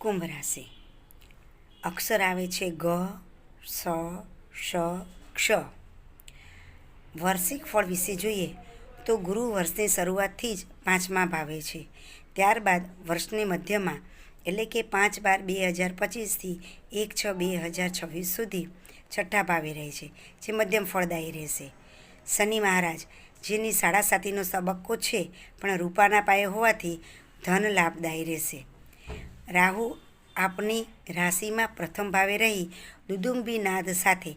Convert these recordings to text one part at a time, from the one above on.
કુંભ રાશિ. અક્ષર આવે છે ગ, સ, શ, ક્ષ. વર્ષિક ફળ વિશે જોઈએ તો ગુરુ વર્ષની શરૂઆતથી જ પાંચમા ભાવે છે. ત્યારબાદ વર્ષની મધ્યમાં, એટલે કે પાંચ બાર બે હજાર પચીસથી એક છ બે હજાર છવ્વીસ સુધી છઠ્ઠા ભાવે રહે છે, જે મધ્યમ ફળદાયી રહેશે. શનિ મહારાજ, જેની સાડા સાતીનો તબક્કો છે, પણ રૂપાના પાયે હોવાથી ધન લાભદાયી રહેશે. રાહુ આપની રાશિમાં પ્રથમ ભાવે રહી. દુદુંબી નાદ સાથે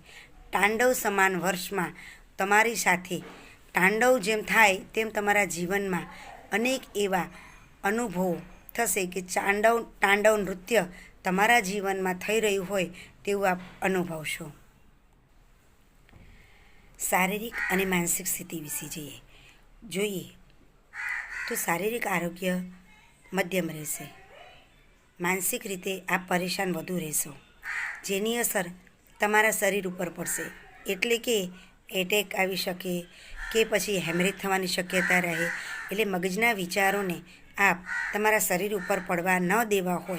તાંડવ સમાન વર્ષમાં તમારી સાથે તાંડવ જેમ થાય તેમ તમારા જીવનમાં અનેક એવા અનુભવો થશે કે ચાંડવ, તાંડવ નૃત્ય તમારા જીવનમાં થઈ રહ્યું હોય તેવું આપ અનુભવશો. શારીરિક અને માનસિક સ્થિતિ વિશે જઈએ. જોઈએ તો શારીરિક આરોગ્ય મધ્યમ રહેશે. માનસિક રીતે આપ પરેશાન વધુ રહેશો. જેની અસર તમારા શરીર ઉપર પડશે. એટલે કે એટેક આવી શકે કે પછી હેમરેજ થવાની શક્યતા રહે. એટલે મગજના વિચારોને આપ તમારા શરીર ઉપર પડવા ન દેવા હોય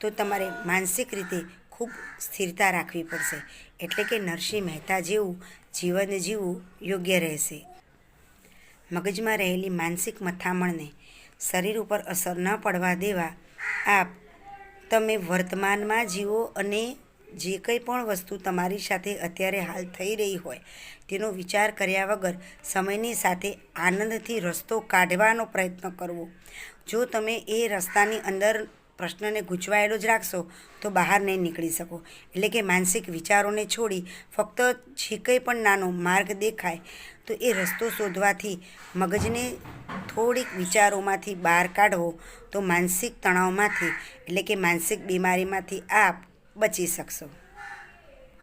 તો તમારે માનસિક રીતે ખૂબ સ્થિરતા રાખવી પડશે. એટલે કે નરસિંહ મહેતા જેવું જીવન જીવવું યોગ્ય રહેશે. મગજમાં રહેલી માનસિક મથામણને શરીર ઉપર અસર ન પડવા દેવા આપ તમે વર્તમાનમાં જીવો અને જે કંઈ પણ વસ્તુ તમારી સાથે અત્યારે હાલ થઈ રહી હોય, તેનો વિચાર કર્યા વગર સમયની સાથે આનંદથી રસ્તો કાઢવાનો પ્રયત્ન કરવો. જો તમે એ રસ્તાની અંદર પ્રશ્નને ગૂંચવાયેલો જ રાખશો, તો બહાર નહીં નીકળી શકો. એટલે કે માનસિક વિચારોને છોડી ફક્ત જે કંઈ પણ નાનો માર્ગ દેખાય, તો એ રસ્તો શોધવાથી મગજને થોડીક વિચારોમાંથી બહાર કાઢવો, તો માનસિક તણાવમાંથી, એટલે કે માનસિક બીમારીમાંથી આપ બચી શકશો.